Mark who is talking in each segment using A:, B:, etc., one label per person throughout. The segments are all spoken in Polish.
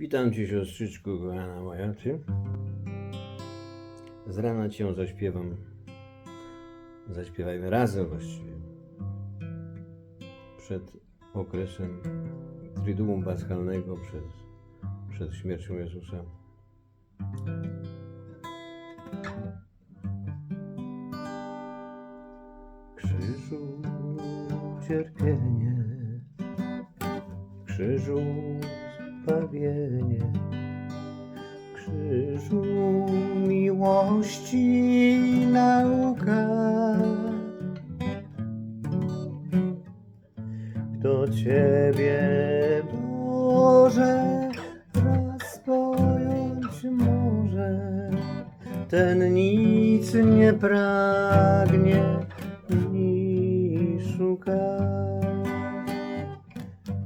A: Witam Cię siostrzyczku kochana moja, Ty. Z rana Cię zaśpiewam. Zaśpiewajmy razem właściwie. Przed okresem Triduum Paschalnego, przed, przed śmiercią Jezusa. Krzyżu cierpienie, krzyżu zbawienie, krzyżu miłości nauka. Kto Ciebie, Boże, raz pojąć może, ten nic nie pragnie ni szuka.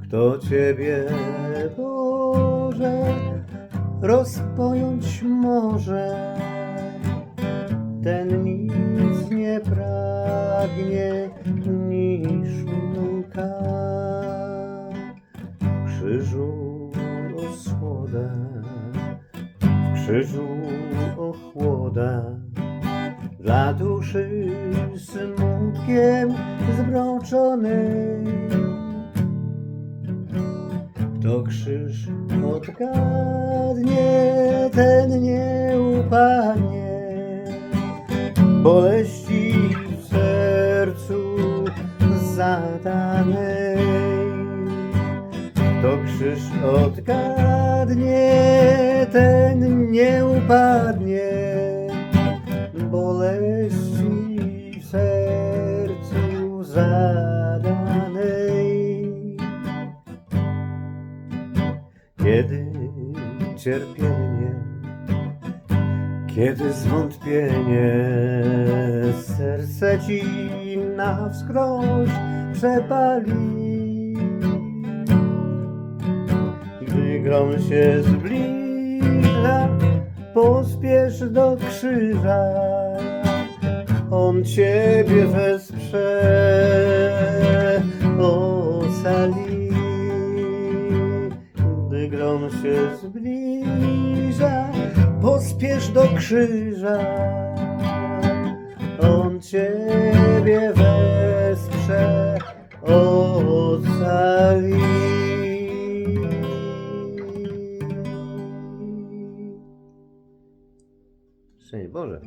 A: Kto Ciebie, Boże, rozpojąć może, ten nic nie pragnie ni szuka. W krzyżu osłoda, w krzyżu ochłoda, dla duszy smutkiem zmroczonej. Kto krzyż odgadnie, ten nie upadnie. Boleści w sercu zadanej. Kto krzyż odgadnie, ten nie upadnie. Boleści w sercu zadanej. Kiedy cierpienie, kiedy zwątpienie serce ci na wskroś przepali. Gdy grom się zbliża, pospiesz do krzyża, on ciebie wesprze, ocali. Grom się zbliża, pospiesz do krzyża, on ciebie wesprze, ocali. Szczęść Boże.